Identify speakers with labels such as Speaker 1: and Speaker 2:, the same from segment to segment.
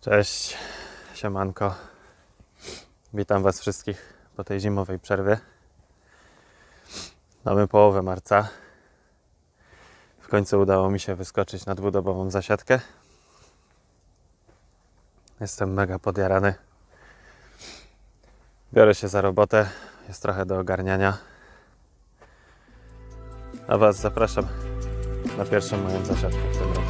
Speaker 1: Cześć, siemanko. Witam Was wszystkich po tej zimowej przerwie. Mamy połowę marca. W końcu udało mi się wyskoczyć na dwudobową zasiadkę. Jestem mega podjarany. Biorę się za robotę. Jest trochę do ogarniania. A Was zapraszam na pierwszą moją zasiadkę w tym roku.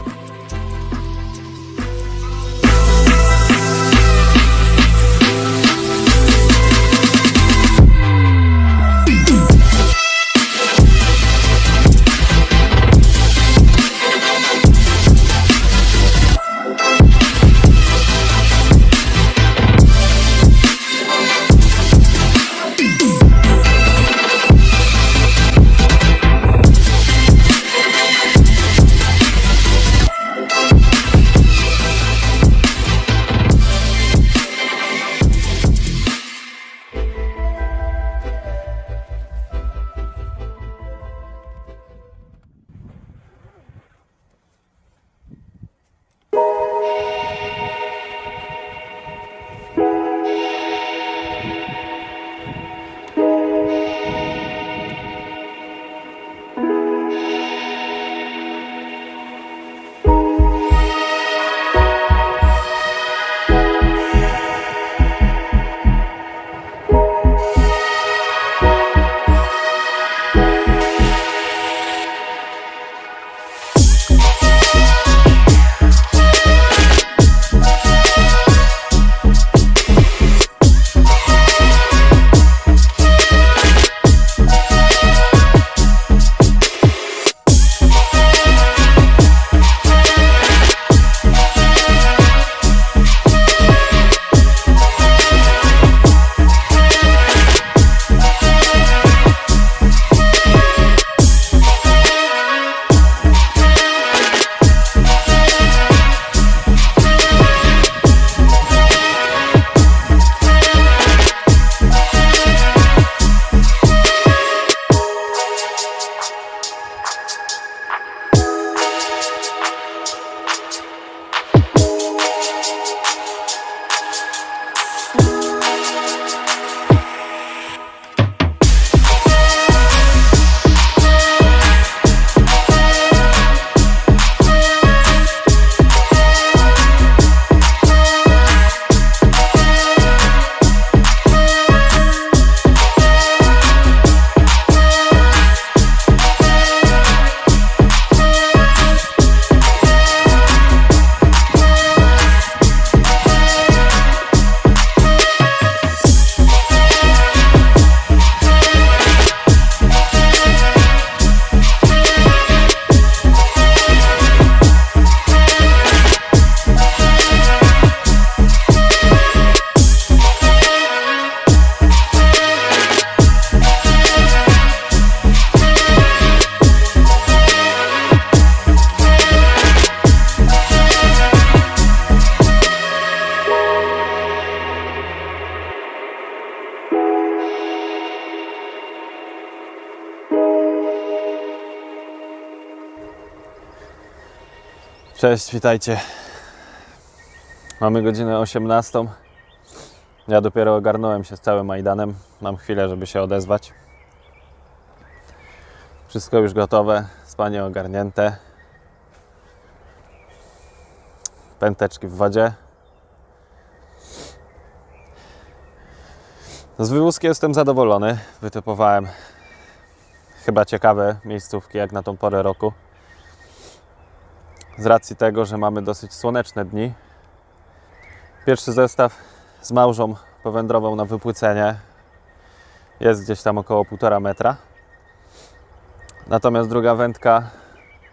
Speaker 1: Cześć, witajcie. Mamy godzinę 18. Ja dopiero ogarnąłem się z całym Majdanem. Mam chwilę, żeby się odezwać. Wszystko już gotowe, spanie ogarnięte. Pęteczki w wodzie. Z wywózki jestem zadowolony. Wytypowałem chyba ciekawe miejscówki jak na tą porę roku z racji tego, że mamy dosyć słoneczne dni. Pierwszy zestaw z małżą powędrował na wypłycenie. Jest gdzieś tam około 1,5 metra. Natomiast druga wędka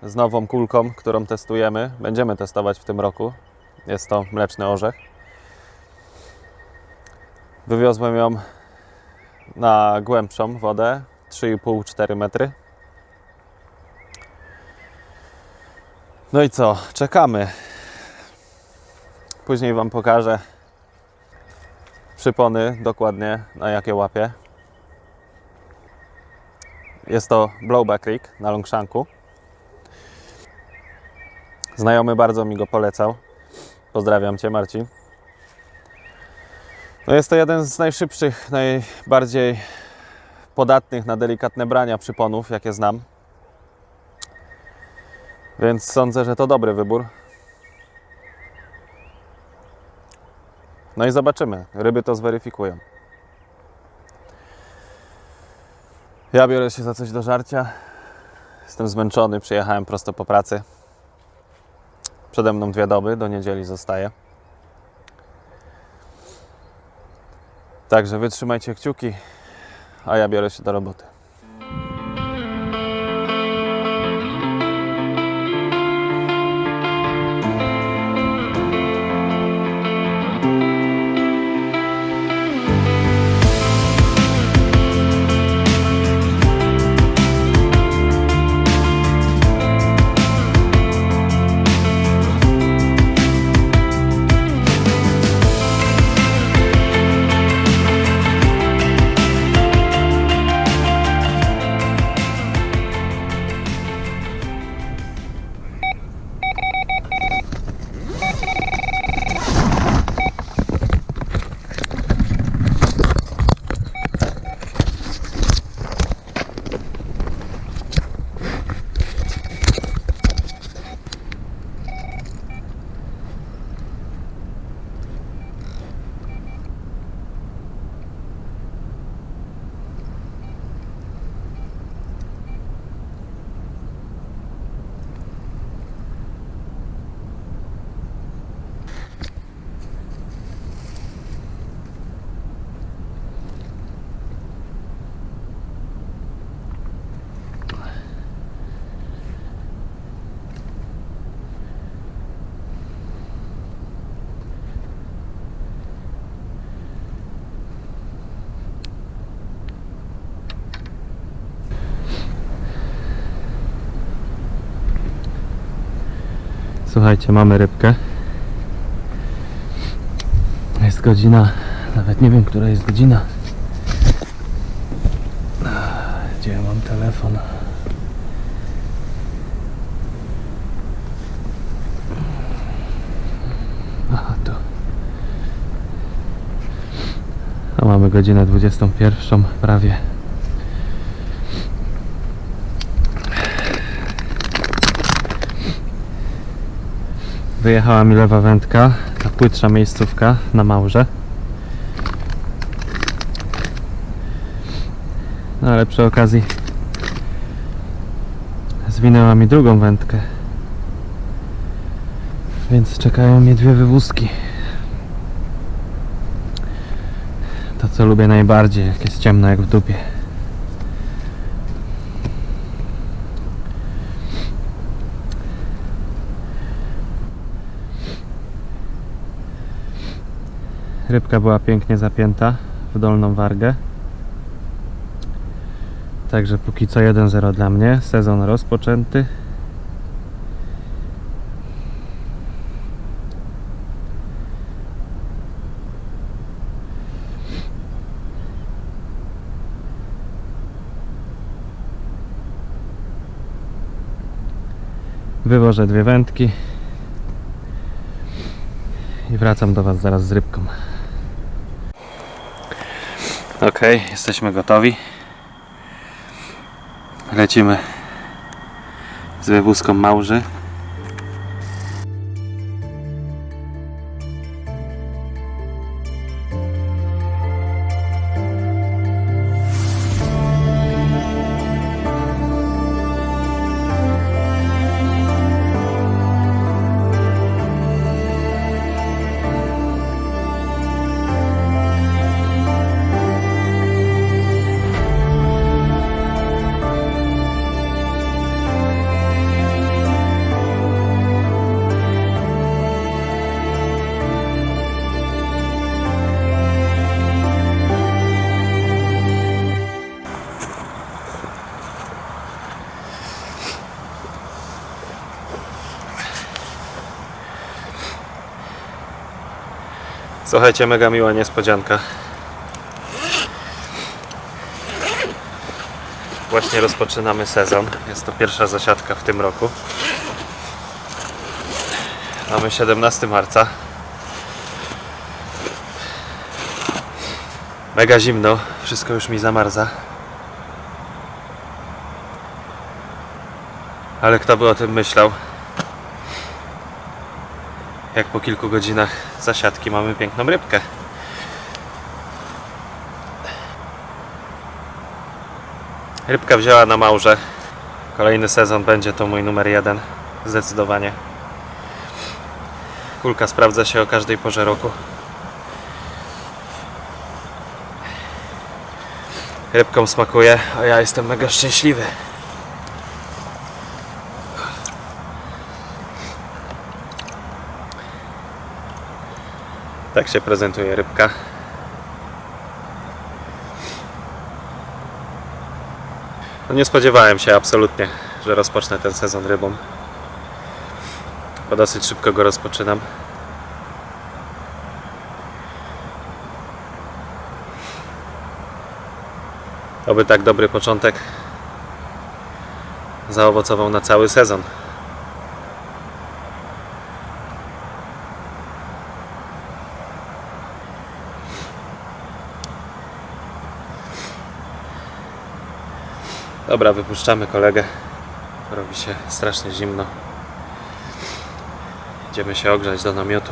Speaker 1: z nową kulką, którą testujemy, będziemy testować w tym roku. Jest to mleczny orzech. Wywiozłem ją na głębszą wodę 3,5-4 metry. No i co? Czekamy. Później Wam pokażę przypony dokładnie na jakie łapie. Jest to Blowback Rig na Longshanku. Znajomy bardzo mi go polecał. Pozdrawiam Cię, Marcin. No jest to jeden z najszybszych, najbardziej podatnych na delikatne brania przyponów, jakie znam. Więc sądzę, że to dobry wybór. No i zobaczymy. Ryby to zweryfikują. Ja biorę się za coś do żarcia. Jestem zmęczony, przyjechałem prosto po pracy. Przede mną dwie doby, do niedzieli zostaje. Także wytrzymajcie kciuki, a ja biorę się do roboty. Słuchajcie, mamy rybkę. Jest godzina, nawet nie wiem, która jest godzina. Gdzie ja mam telefon? Aha, tu. A mamy godzinę 21 prawie. Wyjechała mi lewa wędka, ta płytsza miejscówka na Małże. No ale przy okazji zwinęła mi drugą wędkę. Więc czekają mnie dwie wywózki. To co lubię najbardziej, jak jest ciemno jak w dupie. Rybka była pięknie zapięta w dolną wargę. Także póki co 1-0 dla mnie. Sezon rozpoczęty. Wywożę dwie wędki i wracam do Was zaraz z rybką. Ok, jesteśmy gotowi. Lecimy z wywózką małży. Słuchajcie, mega miła niespodzianka. Właśnie rozpoczynamy sezon. Jest to pierwsza zasiadka w tym roku. Mamy 17 marca. Mega zimno, wszystko już mi zamarza. Ale kto by o tym myślał? Jak po kilku godzinach zasiadki mamy piękną rybkę. Rybka wzięła na małże. Kolejny sezon będzie to mój numer jeden. Zdecydowanie. Kulka sprawdza się o każdej porze roku. Rybką smakuje, a ja jestem mega szczęśliwy. Tak się prezentuje rybka. No nie spodziewałem się absolutnie, że rozpocznę ten sezon rybą. Bo dosyć szybko go rozpoczynam. Oby tak dobry początek zaowocował na cały sezon. Dobra, wypuszczamy kolegę. Robi się strasznie zimno. Idziemy się ogrzać do namiotu.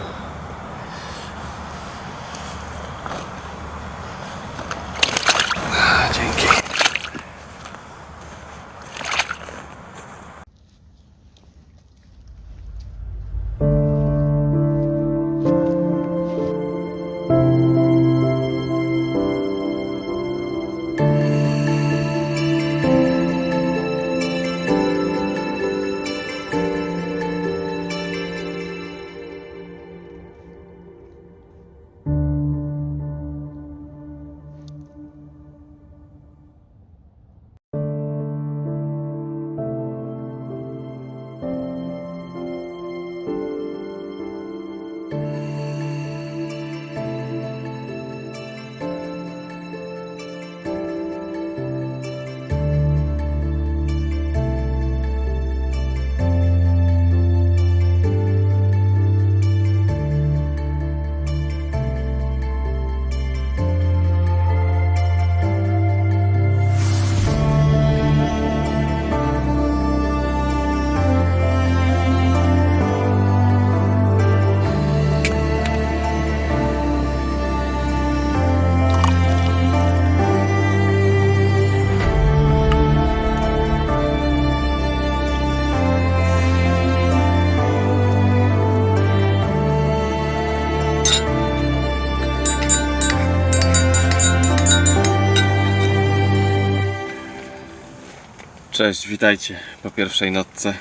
Speaker 1: Cześć, witajcie po pierwszej nocce.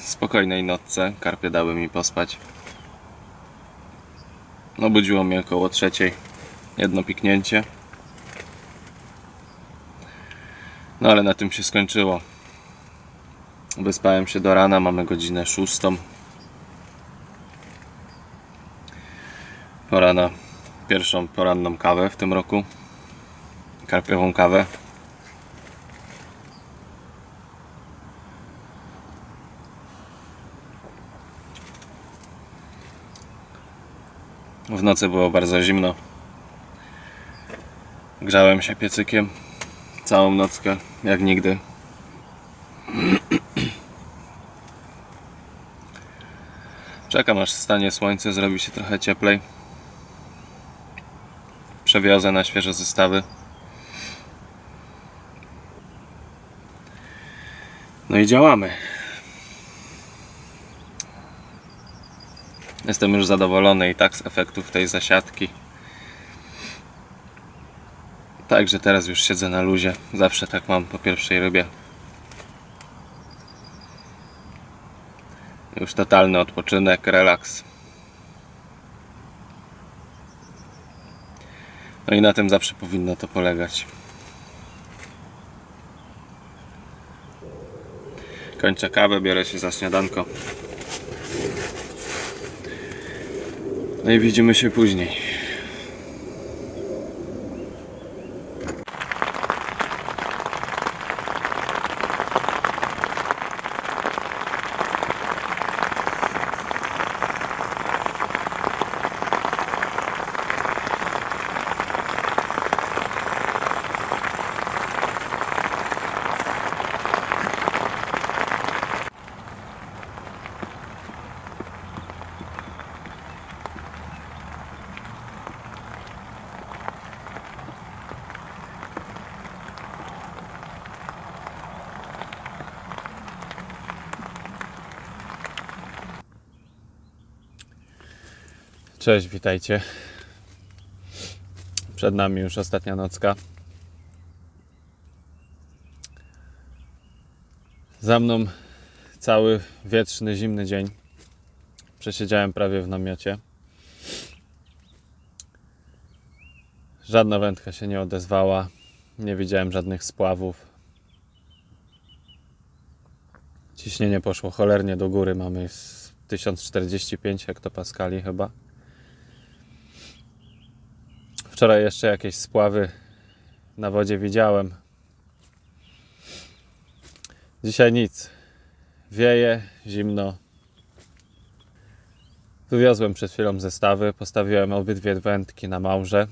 Speaker 1: Spokojnej nocce. Karpie dały mi pospać. No, budziło mnie około trzeciej. Jedno piknięcie. No ale na tym się skończyło. Wyspałem się do rana, mamy godzinę szóstą. Pora na pierwszą poranną kawę w tym roku. Karpiową kawę. W nocy było bardzo zimno. Grzałem się piecykiem całą nockę, jak nigdy. Czekam aż stanie słońce, zrobi się trochę cieplej. Przewiozę na świeże zestawy. No i działamy. Jestem już zadowolony i tak z efektów tej zasiadki. Także teraz już siedzę na luzie. Zawsze tak mam po pierwszej rybie. Już totalny odpoczynek, relaks. No i na tym zawsze powinno to polegać. Kończę kawę, biorę się za śniadanko. No i widzimy się później. Cześć, witajcie. Przed nami już ostatnia nocka. Za mną cały wietrzny, zimny dzień. Przesiedziałem prawie w namiocie. Żadna wędka się nie odezwała. Nie widziałem żadnych spławów. Ciśnienie poszło cholernie do góry. Mamy z 1045 hektopaskali chyba. Wczoraj jeszcze jakieś spławy na wodzie widziałem. Dzisiaj nic. Wieje, zimno. Wywiozłem przed chwilą zestawy. Postawiłem obydwie wędki na małże.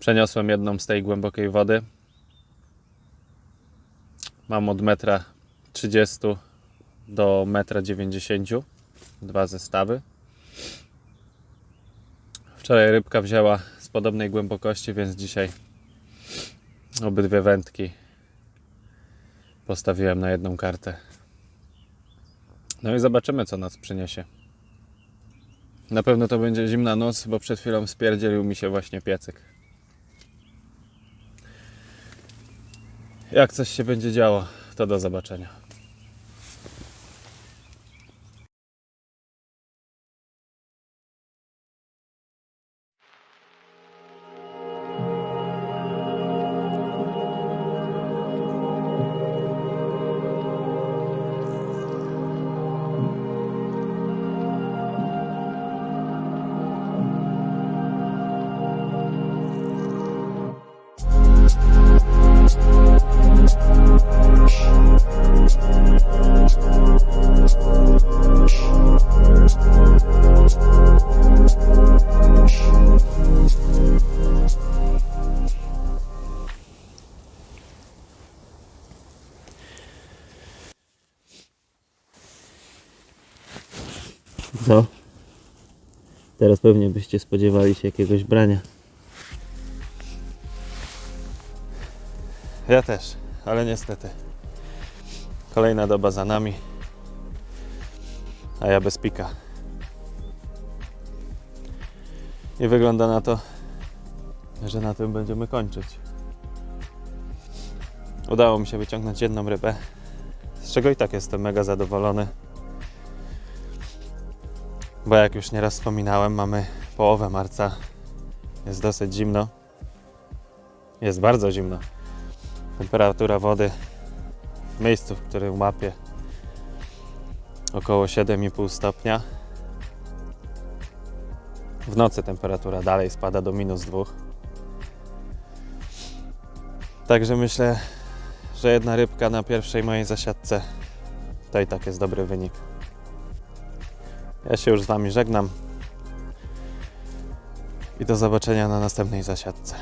Speaker 1: Przeniosłem jedną z tej głębokiej wody. Mam od metra 30 do metra 90. Dwa zestawy. Wczoraj rybka wzięła z podobnej głębokości, więc dzisiaj obydwie wędki postawiłem na jedną kartę. No i zobaczymy, co nas przyniesie. Na pewno to będzie zimna noc, bo przed chwilą spierdzielił mi się właśnie piecyk. Jak coś się będzie działo, to do zobaczenia.
Speaker 2: Co? Teraz pewnie byście spodziewali się jakiegoś brania.
Speaker 1: Ja też, ale niestety. Kolejna doba za nami. A ja bez pika. I wygląda na to, że na tym będziemy kończyć. Udało mi się wyciągnąć jedną rybę, z czego i tak jestem mega zadowolony. Bo jak już nieraz wspominałem, mamy połowę marca. Jest dosyć zimno. Jest bardzo zimno. Temperatura wody w miejscu, w którym łapię około 7,5 stopnia. W nocy temperatura dalej spada do minus 2. Także myślę, że jedna rybka na pierwszej mojej zasiadce to i tak jest dobry wynik. Ja się już z Wami żegnam i do zobaczenia na następnej zasiadce.